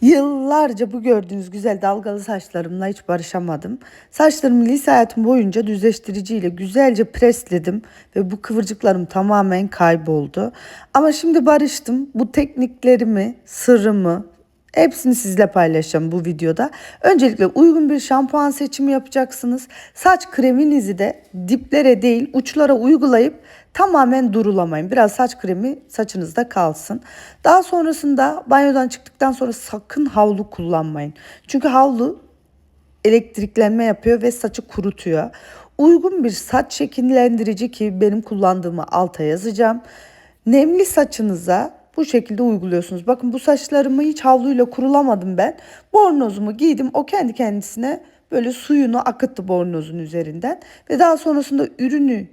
Yıllarca bu gördüğünüz güzel dalgalı saçlarımla hiç barışamadım. Saçlarımı lise hayatım boyunca düzleştiriciyle güzelce presledim ve bu kıvırcıklarım tamamen kayboldu. Ama şimdi barıştım. Bu tekniklerimi, sırrımı, Hepsini sizle paylaşacağım bu videoda. Öncelikle uygun bir şampuan seçimi yapacaksınız. Saç kreminizi de diplere değil uçlara uygulayıp tamamen durulamayın. Biraz saç kremi saçınızda kalsın. Daha sonrasında banyodan çıktıktan sonra sakın havlu kullanmayın. Çünkü havlu elektriklenme yapıyor ve saçı kurutuyor. Uygun bir saç şekillendirici ki benim kullandığımı alta yazacağım. Nemli saçınıza bu şekilde uyguluyorsunuz. Bakın bu saçlarımı hiç havluyla kurulamadım ben. Bornozumu giydim. O kendi kendisine böyle suyunu akıttı bornozun üzerinden. Ve daha sonrasında ürünü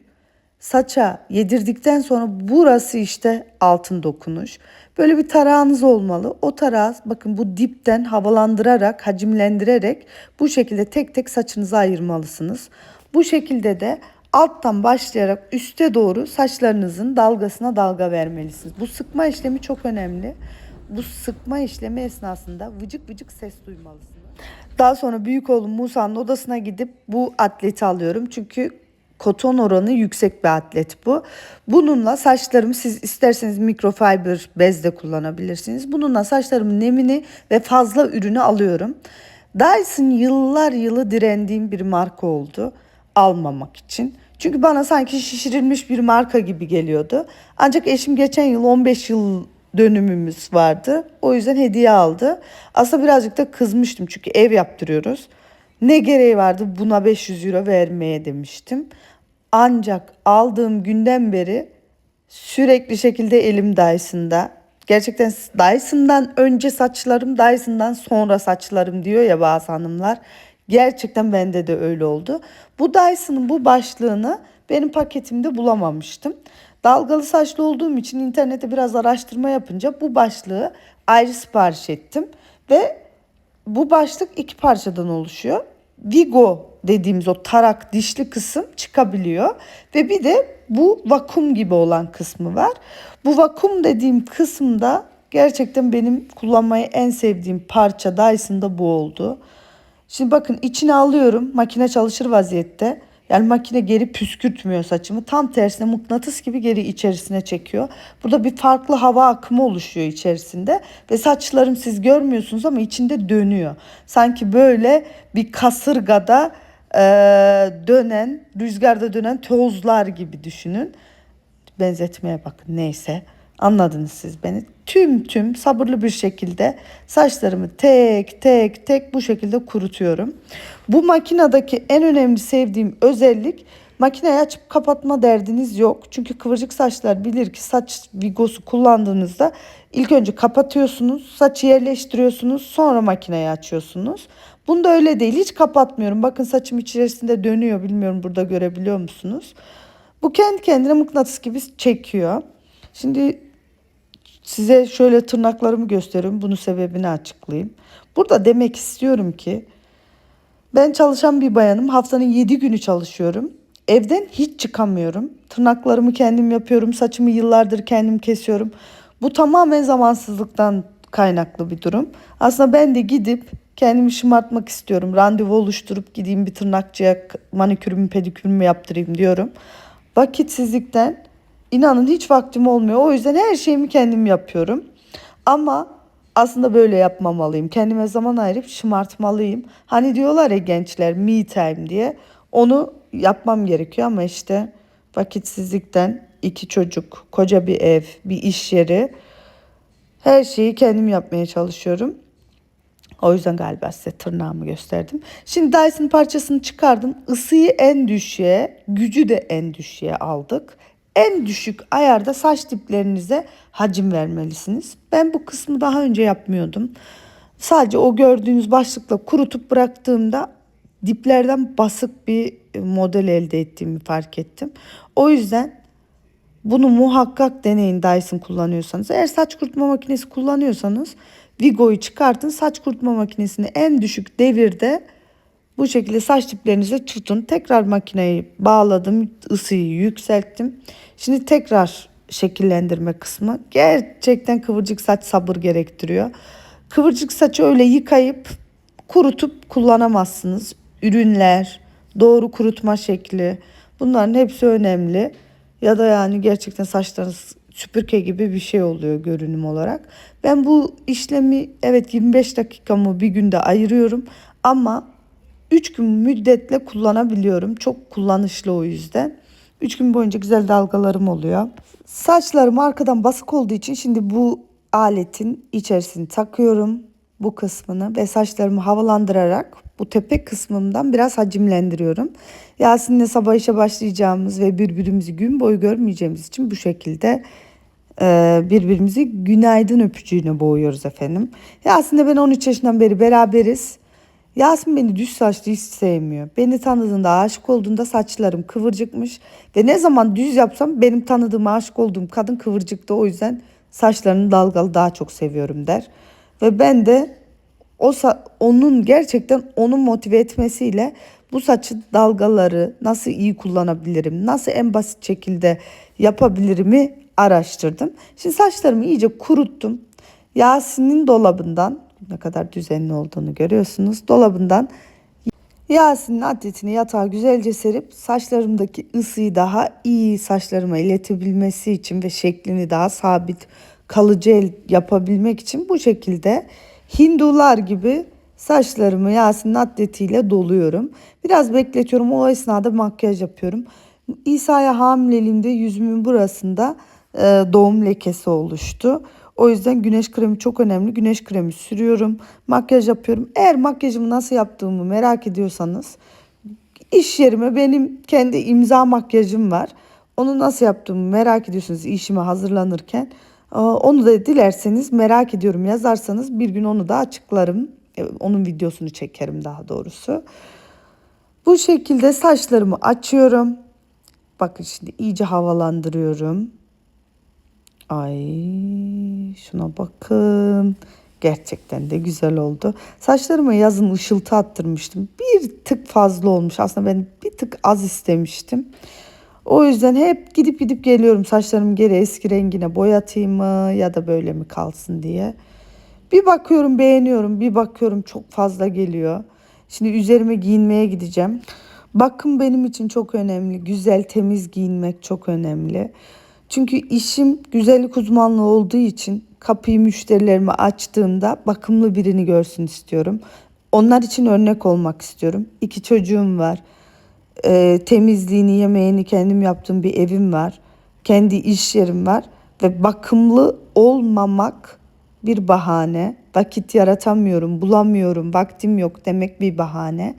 saça yedirdikten sonra burası işte altın dokunuş. Böyle bir tarağınız olmalı. O tarağı bakın bu dipten havalandırarak, hacimlendirerek bu şekilde tek tek saçınızı ayırmalısınız. Bu şekilde de alttan başlayarak üste doğru saçlarınızın dalgasına dalga vermelisiniz. Bu sıkma işlemi çok önemli. Bu sıkma işlemi esnasında vıcık vıcık ses duymalısınız. Daha sonra büyük oğlum Musa'nın odasına gidip bu atleti alıyorum. Çünkü koton oranı yüksek bir atlet bu. Bununla saçlarımı siz isterseniz mikrofiber bez de kullanabilirsiniz. Bununla saçlarımın nemini ve fazla ürünü alıyorum. Dyson yıllar yılı direndiğim bir marka oldu almamak için. Çünkü bana sanki şişirilmiş bir marka gibi geliyordu. Ancak eşim geçen yıl 15 yıl dönümümüz vardı. O yüzden hediye aldı. Aslında birazcık da kızmıştım çünkü ev yaptırıyoruz. Ne gereği vardı buna 500 euro vermeye demiştim. Ancak aldığım günden beri sürekli şekilde elim Dyson'da. Gerçekten Dyson'dan önce saçlarım, Dyson'dan sonra saçlarım diyor ya bazı hanımlar. Gerçekten bende de öyle oldu. Bu Dyson'ın bu başlığını benim paketimde bulamamıştım. Dalgalı saçlı olduğum için internette biraz araştırma yapınca bu başlığı ayrı sipariş ettim. Ve bu başlık iki parçadan oluşuyor. Vigo dediğimiz o tarak dişli kısım çıkabiliyor. Ve bir de bu vakum gibi olan kısmı var. Bu vakum dediğim kısımda gerçekten benim kullanmayı en sevdiğim parça Dyson'da bu oldu. Şimdi bakın içine alıyorum. Makine çalışır vaziyette. Yani makine geri püskürtmüyor saçımı. Tam tersine mıknatıs gibi geri içerisine çekiyor. Burada bir farklı hava akımı oluşuyor içerisinde. Ve saçlarım siz görmüyorsunuz ama içinde dönüyor. Sanki böyle bir kasırgada e, dönen, rüzgarda dönen tozlar gibi düşünün. Benzetmeye bakın neyse. Anladınız siz beni. Tüm tüm sabırlı bir şekilde saçlarımı tek tek tek bu şekilde kurutuyorum. Bu makinedeki en önemli sevdiğim özellik makineyi açıp kapatma derdiniz yok. Çünkü kıvırcık saçlar bilir ki saç vigosu kullandığınızda ilk önce kapatıyorsunuz, saçı yerleştiriyorsunuz, sonra makineyi açıyorsunuz. Bunda öyle değil. Hiç kapatmıyorum. Bakın saçım içerisinde dönüyor. Bilmiyorum burada görebiliyor musunuz? Bu kendi kendine mıknatıs gibi çekiyor. Şimdi size şöyle tırnaklarımı gösteriyorum. Bunun sebebini açıklayayım. Burada demek istiyorum ki ben çalışan bir bayanım. Haftanın 7 günü çalışıyorum. Evden hiç çıkamıyorum. Tırnaklarımı kendim yapıyorum. Saçımı yıllardır kendim kesiyorum. Bu tamamen zamansızlıktan kaynaklı bir durum. Aslında ben de gidip kendimi şımartmak istiyorum. Randevu oluşturup gideyim bir tırnakçıya manikürümü pedikürümü yaptırayım diyorum. Vakitsizlikten İnanın hiç vaktim olmuyor. O yüzden her şeyimi kendim yapıyorum. Ama aslında böyle yapmamalıyım. Kendime zaman ayırıp şımartmalıyım. Hani diyorlar ya gençler me time diye. Onu yapmam gerekiyor ama işte vakitsizlikten iki çocuk, koca bir ev, bir iş yeri her şeyi kendim yapmaya çalışıyorum. O yüzden galiba size tırnağımı gösterdim. Şimdi Dyson parçasını çıkardım. Isıyı en düşüğe, gücü de en düşüğe aldık en düşük ayarda saç diplerinize hacim vermelisiniz. Ben bu kısmı daha önce yapmıyordum. Sadece o gördüğünüz başlıkla kurutup bıraktığımda diplerden basık bir model elde ettiğimi fark ettim. O yüzden bunu muhakkak deneyin Dyson kullanıyorsanız. Eğer saç kurutma makinesi kullanıyorsanız Vigo'yu çıkartın. Saç kurutma makinesini en düşük devirde bu şekilde saç diplerinize tutun. Tekrar makineyi bağladım. ısıyı yükselttim. Şimdi tekrar şekillendirme kısmı. Gerçekten kıvırcık saç sabır gerektiriyor. Kıvırcık saçı öyle yıkayıp kurutup kullanamazsınız. Ürünler, doğru kurutma şekli bunların hepsi önemli. Ya da yani gerçekten saçlarınız süpürge gibi bir şey oluyor görünüm olarak. Ben bu işlemi evet 25 dakikamı bir günde ayırıyorum ama 3 gün müddetle kullanabiliyorum. Çok kullanışlı o yüzden. 3 gün boyunca güzel dalgalarım oluyor. Saçlarım arkadan basık olduğu için şimdi bu aletin içerisini takıyorum bu kısmını ve saçlarımı havalandırarak bu tepe kısmımdan biraz hacimlendiriyorum. Yasin'le sabah işe başlayacağımız ve birbirimizi gün boyu görmeyeceğimiz için bu şekilde e, birbirimizi günaydın öpücüğüne boğuyoruz efendim. Yasin'le ben 13 yaşından beri beraberiz. Yasin beni düz saçlı hiç sevmiyor. Beni tanıdığında aşık olduğunda saçlarım kıvırcıkmış. Ve ne zaman düz yapsam benim tanıdığım aşık olduğum kadın kıvırcıktı. O yüzden saçlarını dalgalı daha çok seviyorum der. Ve ben de o onun gerçekten onun motive etmesiyle bu saçı dalgaları nasıl iyi kullanabilirim, nasıl en basit şekilde yapabilirimi araştırdım. Şimdi saçlarımı iyice kuruttum. Yasin'in dolabından ne kadar düzenli olduğunu görüyorsunuz. Dolabından Yasin'in atletini yatağa güzelce serip saçlarımdaki ısıyı daha iyi saçlarıma iletebilmesi için ve şeklini daha sabit kalıcı yapabilmek için bu şekilde Hindular gibi saçlarımı Yasin'in atletiyle doluyorum. Biraz bekletiyorum. O esnada makyaj yapıyorum. İsa'ya hamileliğimde yüzümün burasında e, doğum lekesi oluştu. O yüzden güneş kremi çok önemli. Güneş kremi sürüyorum. Makyaj yapıyorum. Eğer makyajımı nasıl yaptığımı merak ediyorsanız iş yerime benim kendi imza makyajım var. Onu nasıl yaptığımı merak ediyorsunuz işime hazırlanırken. Onu da dilerseniz merak ediyorum yazarsanız bir gün onu da açıklarım. E, onun videosunu çekerim daha doğrusu. Bu şekilde saçlarımı açıyorum. Bakın şimdi iyice havalandırıyorum. Ay şuna bakın. Gerçekten de güzel oldu. Saçlarıma yazın ışıltı attırmıştım. Bir tık fazla olmuş. Aslında ben bir tık az istemiştim. O yüzden hep gidip gidip geliyorum saçlarımı geri eski rengine boyatayım mı ya da böyle mi kalsın diye. Bir bakıyorum beğeniyorum, bir bakıyorum çok fazla geliyor. Şimdi üzerime giyinmeye gideceğim. Bakım benim için çok önemli. Güzel, temiz giyinmek çok önemli. Çünkü işim güzellik uzmanlığı olduğu için kapıyı müşterilerime açtığımda bakımlı birini görsün istiyorum. Onlar için örnek olmak istiyorum. İki çocuğum var. E, temizliğini, yemeğini kendim yaptığım bir evim var. Kendi iş yerim var. Ve bakımlı olmamak bir bahane. Vakit yaratamıyorum, bulamıyorum, vaktim yok demek bir bahane.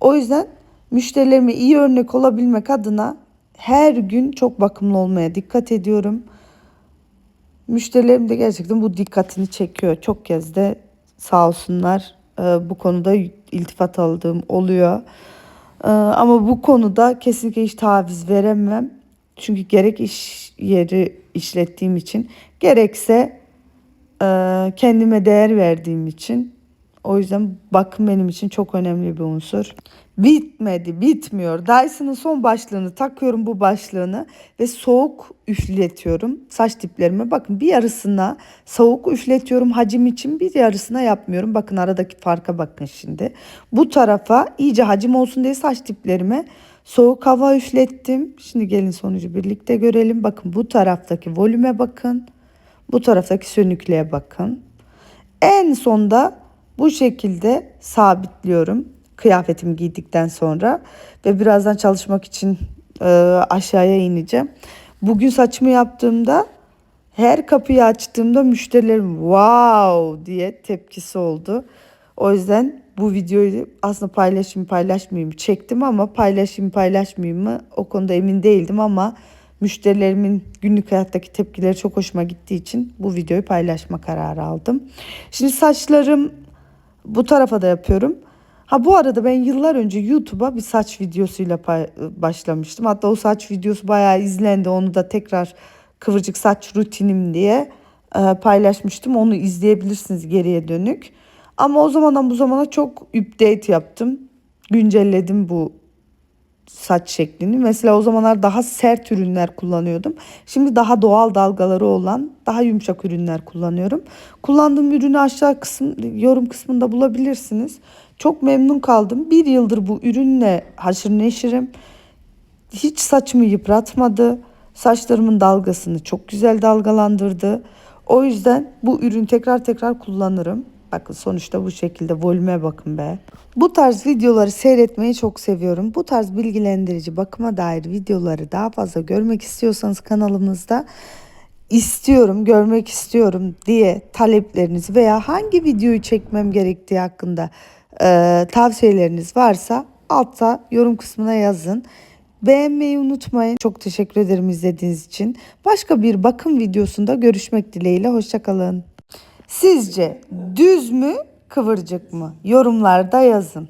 O yüzden müşterilerime iyi örnek olabilmek adına her gün çok bakımlı olmaya dikkat ediyorum. Müşterilerim de gerçekten bu dikkatini çekiyor. Çok kez de sağ olsunlar e, bu konuda iltifat aldığım oluyor. E, ama bu konuda kesinlikle hiç taviz veremem. Çünkü gerek iş yeri işlettiğim için gerekse e, kendime değer verdiğim için o yüzden bakım benim için çok önemli bir unsur. Bitmedi, bitmiyor. Dyson'ın son başlığını takıyorum bu başlığını ve soğuk üfletiyorum saç diplerime. Bakın bir yarısına soğuk üfletiyorum hacim için bir yarısına yapmıyorum. Bakın aradaki farka bakın şimdi. Bu tarafa iyice hacim olsun diye saç diplerime soğuk hava üflettim. Şimdi gelin sonucu birlikte görelim. Bakın bu taraftaki volüme bakın. Bu taraftaki sönüklüğe bakın. En sonda bu şekilde sabitliyorum kıyafetimi giydikten sonra ve birazdan çalışmak için e, aşağıya ineceğim. Bugün saçımı yaptığımda her kapıyı açtığımda müşterilerim wow diye tepkisi oldu. O yüzden bu videoyu aslında paylaşayım paylaşmayayım çektim ama paylaşayım paylaşmayayım mı o konuda emin değildim ama müşterilerimin günlük hayattaki tepkileri çok hoşuma gittiği için bu videoyu paylaşma kararı aldım. Şimdi saçlarım bu tarafa da yapıyorum. Ha bu arada ben yıllar önce YouTube'a bir saç videosuyla başlamıştım. Hatta o saç videosu bayağı izlendi. Onu da tekrar kıvırcık saç rutinim diye e, paylaşmıştım. Onu izleyebilirsiniz geriye dönük. Ama o zamandan bu zamana çok update yaptım. Güncelledim bu saç şeklini. Mesela o zamanlar daha sert ürünler kullanıyordum. Şimdi daha doğal dalgaları olan daha yumuşak ürünler kullanıyorum. Kullandığım ürünü aşağı kısım yorum kısmında bulabilirsiniz. Çok memnun kaldım. Bir yıldır bu ürünle haşır neşirim. Hiç saçımı yıpratmadı. Saçlarımın dalgasını çok güzel dalgalandırdı. O yüzden bu ürünü tekrar tekrar kullanırım. Bakın sonuçta bu şekilde volüme bakın be. Bu tarz videoları seyretmeyi çok seviyorum. Bu tarz bilgilendirici bakıma dair videoları daha fazla görmek istiyorsanız kanalımızda istiyorum, görmek istiyorum diye talepleriniz veya hangi videoyu çekmem gerektiği hakkında e, tavsiyeleriniz varsa altta yorum kısmına yazın. Beğenmeyi unutmayın. Çok teşekkür ederim izlediğiniz için. Başka bir bakım videosunda görüşmek dileğiyle. Hoşçakalın. Sizce düz mü, kıvırcık mı? Yorumlarda yazın.